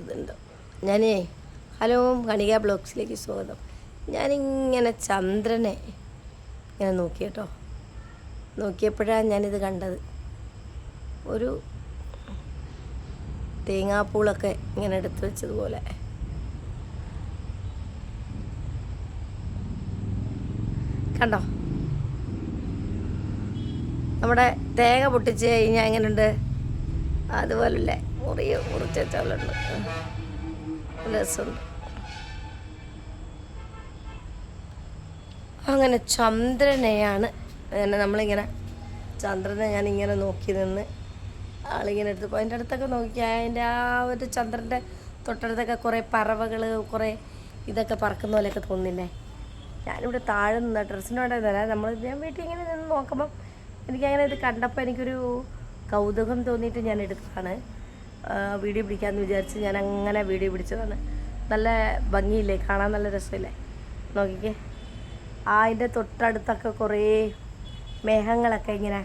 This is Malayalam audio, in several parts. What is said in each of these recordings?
ഇതുണ്ട്. ഞാനേ ഹലോ കണിക ബ്ലോഗ്സിലേക്ക് സ്വാഗതം. ഞാനിങ്ങനെ ചന്ദ്രനെ ഇങ്ങനെ നോക്കി കേട്ടോ നോക്കിയപ്പോഴാണ് ഞാനിത് കണ്ടത്. ഒരു തേങ്ങാപ്പൂളൊക്കെ ഇങ്ങനെ എടുത്തു വെച്ചതുപോലെ. കണ്ടോ? നമ്മുടെ തേങ്ങ പൊട്ടിച്ച് കഴിഞ്ഞാൽ എങ്ങനെയുണ്ട്? അതുപോലല്ലേ. മുറി മുറിച്ച വെച്ചാലുണ്ട് രസമുണ്ട്. അങ്ങനെ ചന്ദ്രനെയാണ് അങ്ങനെ നമ്മളിങ്ങനെ ചന്ദ്രനെ ഞാൻ ഇങ്ങനെ നോക്കി നിന്ന് ആളിങ്ങനെ എടുത്തപ്പോൾ അതിന്റെ അടുത്തൊക്കെ നോക്കിയാൽ അതിന്റെ ആ ഒരു ചന്ദ്രന്റെ തൊട്ടടുത്തൊക്കെ കുറേ പറവകൾ കുറേ ഇതൊക്കെ പറക്കുന്ന പോലെയൊക്കെ തോന്നില്ലേ? ഞാനിവിടെ താഴെ നിന്ന ഡ്രസ്സിനോടെ തരാം നമ്മൾ ഞാൻ വീട്ടിൽ ഇങ്ങനെ നിന്ന് നോക്കുമ്പം എനിക്കങ്ങനെ ഇത് കണ്ടപ്പോൾ എനിക്കൊരു കൗതുകം തോന്നിയിട്ട് ഞാൻ ആ, വീഡിയോ പിടിക്കാമെന്ന് വിചാരിച്ച് ഞാൻ അങ്ങനെ വീഡിയോ പിടിച്ചതാണ്. നല്ല ഭംഗിയില്ലേ? കാണാൻ നല്ല രസമില്ലേ? നോക്കിക്കേ. ആ അതിന്റെ തൊട്ടടുത്തൊക്കെ കുറേ മേഘങ്ങളൊക്കെ ഇങ്ങനെ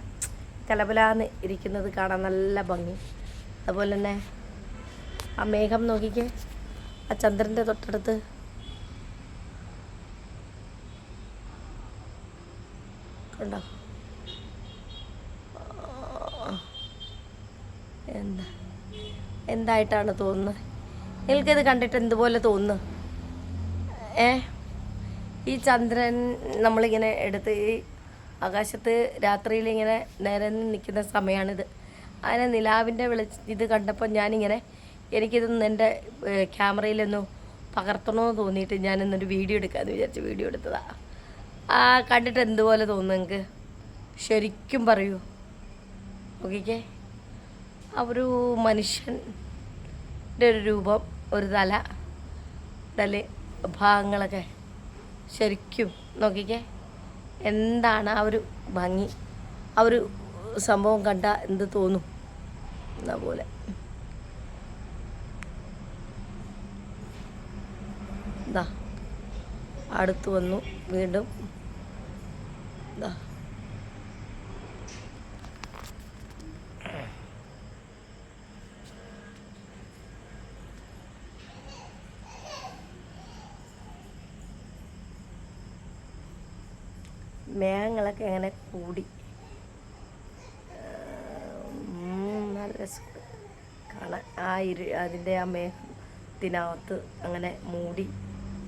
കലബലാന്ന് ഇരിക്കുന്നത് കാണാൻ നല്ല ഭംഗി. അതുപോലെ തന്നെ ആ മേഘം നോക്കിക്കേ. ആ ചന്ദ്രന്റെ തൊട്ടടുത്ത്. കണ്ടോ? എന്താ? എന്തായിട്ടാണ് തോന്നുന്നത്? നിങ്ങൾക്കിത് കണ്ടിട്ട് എന്തുപോലെ തോന്നുന്നു? ഏ? ഈ ചന്ദ്രൻ നമ്മളിങ്ങനെ എടുത്ത് ഈ ആകാശത്ത് രാത്രിയിൽ ഇങ്ങനെ നേരെ നിൽക്കുന്ന സമയമാണിത് അങ്ങനെ നിലാവിന്റെ വിളി ഇത് കണ്ടപ്പോൾ ഞാനിങ്ങനെ എനിക്കിതൊന്ന് എന്റെ ക്യാമറയിലൊന്നു പകർത്തണമെന്ന് തോന്നിയിട്ട് ഞാനിന്നൊരു വീഡിയോ എടുക്കാമെന്ന് വിചാരിച്ച് വീഡിയോ എടുത്തതാണ് ആ കണ്ടിട്ട് എന്തുപോലെ തോന്നുന്നു നിങ്ങൾക്ക്? ശരിക്കും പറയൂ. ഓക്കേ ഒരു മനുഷ്യന്റെ ഒരു രൂപം ഒരു തല തല ഭാഗങ്ങളൊക്കെ ശരിക്കും നോക്കിക്കേ എന്താണ് ആ ഒരു ഭംഗി ആ ഒരു സംഭവം കണ്ട എന്ത് തോന്നും? അതുപോലെ പോലെ. ദാ അടുത്ത് വന്നു വീണ്ടും. ഇതാ മേഘങ്ങളൊക്കെ അങ്ങനെ കൂടി. നല്ല കാണാൻ ആ ഇരു അതിന്റെ ആ മേഘത്തിനകത്ത് അങ്ങനെ മൂടി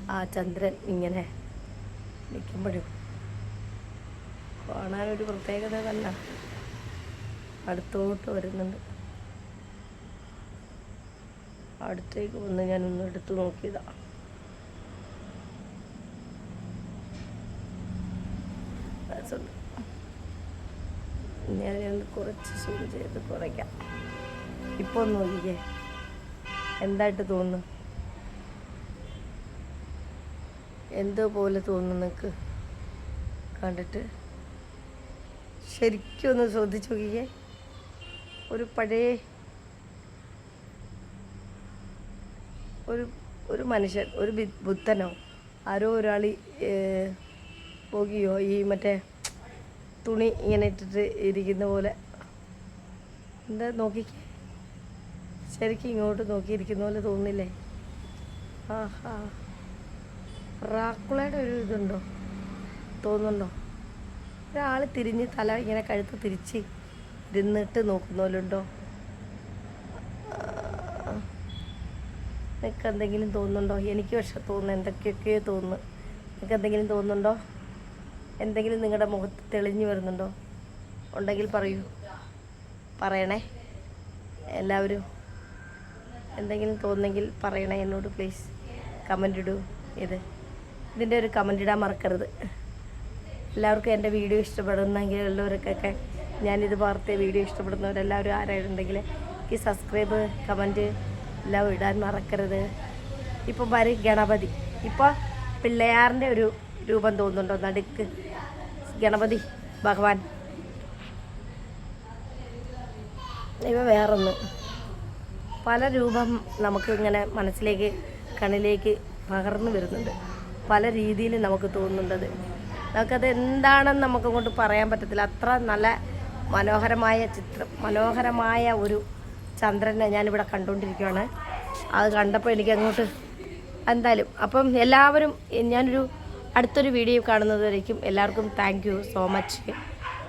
ആ ചന്ദ്രൻ ഇങ്ങനെ നിൽക്കുമ്പോഴും കാണാനൊരു പ്രത്യേകത തന്നെ. അടുത്തോട്ട് വരുന്നുണ്ട്. അടുത്തേക്ക് വന്ന് ഞാനൊന്ന് എടുത്തു നോക്കിയതാണ് രസമുണ്ട് ഞാൻ ഒന്ന് കുറച്ച് സൂം ചെയ്ത് കുറയ്ക്കാം. ഇപ്പോൾ നോക്കിക്കേ. എന്തായിട്ട് തോന്നുന്നു? എന്തോ പോലെ തോന്നുന്നു നിനക്ക് കണ്ടിട്ട്? ശരിക്കും ഒന്ന് ശ്രദ്ധിച്ചു നോക്കിക്കേ. ഒരു പഴയ ഒരു ഒരു മനുഷ്യൻ ഒരു ബുദ്ധനോ? ആരോ ഒരാൾ പോകിയോ ഈ മറ്റേ തുണി ഇങ്ങനെ ഇട്ടിട്ട് ഇരിക്കുന്ന പോലെ. എന്താ നോക്കി? ശരിക്കും ഇങ്ങോട്ട് നോക്കിയിരിക്കുന്ന പോലെ തോന്നില്ലേ ആഹാ. റാക്കുളയുടെ ഒരു ഇതുണ്ടോ? തോന്നുന്നുണ്ടോ? ഒരാൾ തിരിഞ്ഞ് തല ഇങ്ങനെ കഴുത്ത് തിരിച്ച് ഇരുന്നിട്ട് നോക്കുന്ന പോലെ ഉണ്ടോ? നിനക്ക് എന്തെങ്കിലും തോന്നുന്നുണ്ടോ? എനിക്ക് പക്ഷെ തോന്നുന്നു എന്തൊക്കെയൊക്കെയോ തോന്നുന്നു. നിനക്ക് എന്തെങ്കിലും തോന്നുന്നുണ്ടോ? എന്തെങ്കിലും നിങ്ങളുടെ മുഖത്ത് തെളിഞ്ഞു വരുന്നുണ്ടോ? ഉണ്ടെങ്കിൽ പറയൂ. പറയണേ. എല്ലാവരും എന്തെങ്കിലും തോന്നെങ്കിൽ പറയണേ എന്നോട് പ്ലീസ് കമന്റ് ഇടൂ. ഇത്. ഇതിന്റെ ഒരു കമന്റ് ഇടാൻ മറക്കരുത്. എല്ലാവർക്കും എന്റെ വീഡിയോ ഇഷ്ടപ്പെടുന്നെങ്കിൽ ഉള്ളവർക്കൊക്കെ ഞാനിത് വാർത്ത വീഡിയോ ഇഷ്ടപ്പെടുന്നവരെല്ലാവരും ആരായിട്ടുണ്ടെങ്കിൽ ഈ സബ്സ്ക്രൈബ് കമന്റ് എല്ലാം ഇടാൻ മറക്കരുത്. ഇപ്പോൾ വരും ഗണപതി. ഇപ്പോൾ പിള്ളയാറിന്റെ ഒരു രൂപം തോന്നുന്നുണ്ടോ? നടുക്ക്. ഗണപതി ഭഗവാൻ. ഇവ വേറൊന്ന്. പല രൂപം നമുക്ക് ഇങ്ങനെ മനസ്സിലേക്ക് കണ്ണിലേക്ക് പകർന്നു വരുന്നുണ്ട്. പല രീതിയിൽ നമുക്ക് തോന്നുന്നുണ്ടത്. നമുക്കത് എന്താണെന്ന് നമുക്ക് കൊണ്ട് പറയാൻ പറ്റത്തില്ല. അത്ര നല്ല മനോഹരമായ ചിത്രം മനോഹരമായ ഒരു ചന്ദ്രനെ ഞാനിവിടെ കണ്ടുകൊണ്ടിരിക്കുകയാണ്. അത് കണ്ടപ്പോൾ എനിക്ക് അങ്ങോട്ട് എന്തായാലും അപ്പം എല്ലാവരും ഞാനൊരു അടുത്തൊരു വീഡിയോ കാണുന്നതുവരേക്കും എല്ലാവർക്കും താങ്ക് യു സോ മച്ച്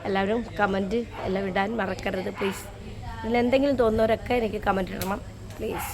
എല്ലാവരും കമന്റ് എല്ലാം ഇടാൻ മറക്കരുത് പ്ലീസ് ഇതിൽ എന്തെങ്കിലും തോന്നുന്നവരൊക്കെ എനിക്ക് കമന്റ് ഇടണം പ്ലീസ്